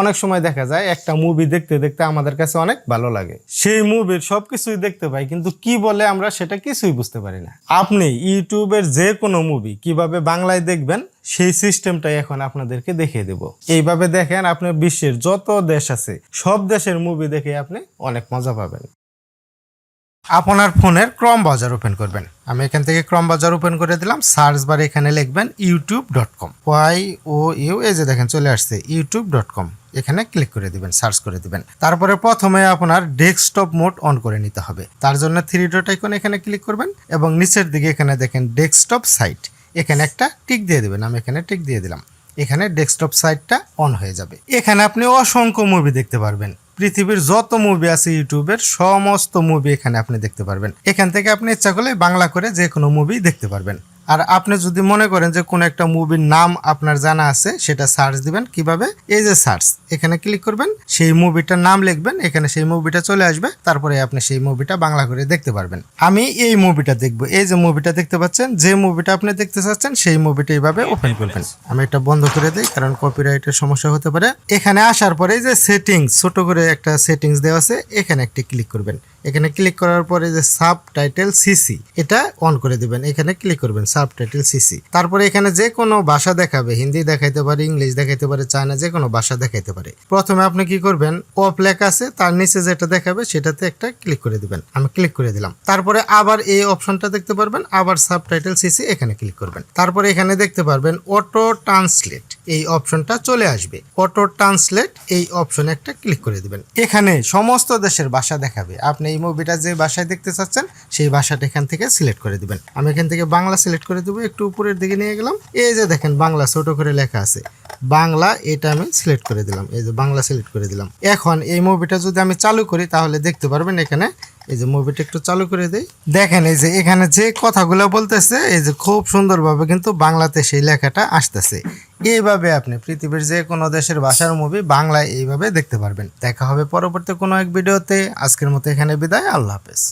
অনেক সময় দেখা যায় একটা মুভি দেখতে দেখতে আমাদের কাছে অনেক ভালো লাগে। সেই মুভির সব কিছুই দেখতে পাই, কিন্তু কি বলে আমরা সেটা কিছুই বুঝতে পারি না। আপনি ইউটিউবের যে কোনো মুভি কীভাবে বাংলায় দেখবেন, সেই সিস্টেমটাই এখন আপনাদেরকে দেখিয়ে দেব। এইভাবে দেখেন আপনি বিশ্বের যত দেশ আছে, সব দেশের মুভি দেখে আপনি অনেক মজা পাবেন। আপনার ফোনের ক্রম বাজার ওপেন করবেন। আমি এখান থেকে ক্রম বাজার ওপেন করে দিলাম। সার্চ বারে এখানে লিখবেন YouTube dot com Y O U এই যে দেখেন চলে আসছে ইউটিউব ডট কম এখানে ক্লিক করে দিবেন, সার্চ করে দিবেন। তারপরে প্রথমে আপনার ডেস্কটপ মোড অন করে নিতে হবে। তার জন্য থ্রি ডট আইকন এখানে ক্লিক করবেন এবং নিচের দিকে এখানে দেখেন ডেস্কটপ সাইট এখানে একটা টিক দিয়ে দিবেন, আমি এখানে টিক দিয়ে দিলাম। এখানে ডেস্কটপ সাইটটা অন হয়ে যাবে। এখানে আপনি অসংখ্য মুভি দেখতে পারবেন। পৃথিবীর যত মুভি আছে ইউটিউবের সমস্ত মুভি এখানে আপনি দেখতে পারবেন। এখান থেকে আপনি ইচ্ছা করলে বাংলা করে যে কোনো মুভি দেখতে পারবেন। আর আপনি যদি মনে করেন যে কোনো একটা মুভির নাম আপনার জানা আছে, সেটা সার্চ দিবেন। কীভাবে? এই যে সার্চ এখানে ক্লিক করবেন, সেই মুভিটার নাম লিখবেন, এখানে সেই মুভিটা চলে আসবে, তারপরে আপনি সেই মুভিটা বাংলা করে দেখতে পারবেন। আমি এই মুভিটা দেখব। এই যে মুভিটা দেখতে পাচ্ছেন, যে মুভিটা আপনি দেখতে চাচ্ছেন, সেই মুভিটা এইভাবে ওপেন করবেন। আমি এটা বন্ধ করে দিই, কারণ কপিরাইটের সমস্যা হতে পারে। এখানে আসার পরে যে সেটিংস ছোট করে একটা সেটিংস দেওয়া আছে, এখানে একটি ক্লিক করবেন। এখানে ক্লিক করার পরে যে সাব টাইটেল সিসি এটা অন করে দিবেন। এখানে ক্লিক করবেন সাব টাইটেল সিসি। তারপরে এখানে যে কোনো ভাষা দেখাবে, হিন্দি দেখাইতে পারে, ইংলিশ দেখাইতে পারে, চায়না যে কোনো ভাষা দেখাইতে পারে। প্রথমে আপনি কি করবেন, অফ লেখা আছে, তার নিচে যেটা দেখাবে সেটাতে একটা ক্লিক করে দিবেন। আমি ক্লিক করে দিলাম। তারপরে আবার এই অপশনটা দেখতে পারবেন, আবার সাব টাইটেল সিসি এখানে ক্লিক করবেন। তারপরে এখানে দেখতে পারবেন, অটো ট্রান্সলেট, এই অপশনটা চলে আসবে। অটো ট্রান্সলেট, এই অপশনে একটা ক্লিক করে দিবেন। এখানে সমস্ত দেশের ভাষা দেখাবে। আপনি এই মুভিটা যে ভাষায় দেখতে চাচ্ছেন, সেই ভাষাটা এখান থেকে সিলেক্ট করে দিবেন। আমি এখান থেকে বাংলা সিলেক্ট করে দেবো, একটু উপরের দিকে নিয়ে গেলাম। এই যে দেখেন, বাংলা ছোট করে লেখা আছে। বাংলা, এটা আমি সিলেক্ট করে দিলাম। এই যে বাংলা সিলেক্ট করে দিলাম। এখন এই মুভিটা যদি আমি চালু করি, তাহলে দেখতে পারবেন এখানে, এই যে মুভিটা একটু চালু করে দেই। দেখেন, এই যে এখানে যে কথাগুলো বলতেছে, এই যে খুব সুন্দরভাবে কিন্তু বাংলাতে সেই লেখাটা আসতেছে। এইভাবে আপনি পৃথিবীর যে কোনো দেশের ভাষার মুভি বাংলায় এইভাবে দেখতে পারবেন। দেখা হবে পরবর্তী কোনো এক ভিডিওতে আজকের মতো এখানে বিদায়। আল্লাহ হাফেজ।